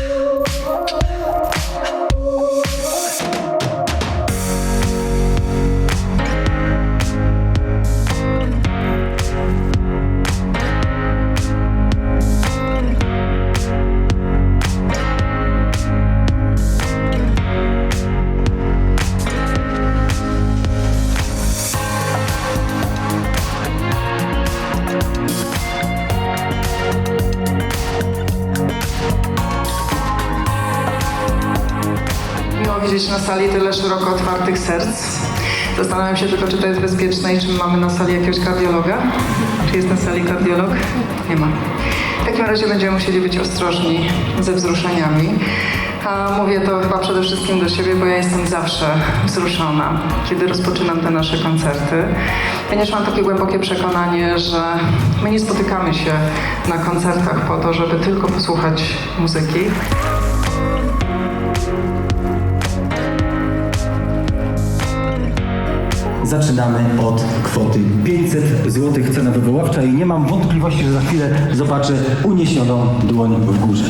Oh. Widzieć na sali tyle szeroko otwartych serc. Zastanawiam się tylko, czy to jest bezpieczne i czy mamy na sali jakiegoś kardiologa. Czy jest na sali kardiolog? Nie ma. W takim razie będziemy musieli być ostrożni ze wzruszeniami. A mówię to chyba przede wszystkim do siebie, bo ja jestem zawsze wzruszona, kiedy rozpoczynam te nasze koncerty, ponieważ mam takie głębokie przekonanie, że my nie spotykamy się na koncertach po to, żeby tylko posłuchać muzyki, Zaczynamy od kwoty 500 zł cena wywoławcza i nie mam wątpliwości, że za chwilę zobaczę uniesioną dłoń w górze.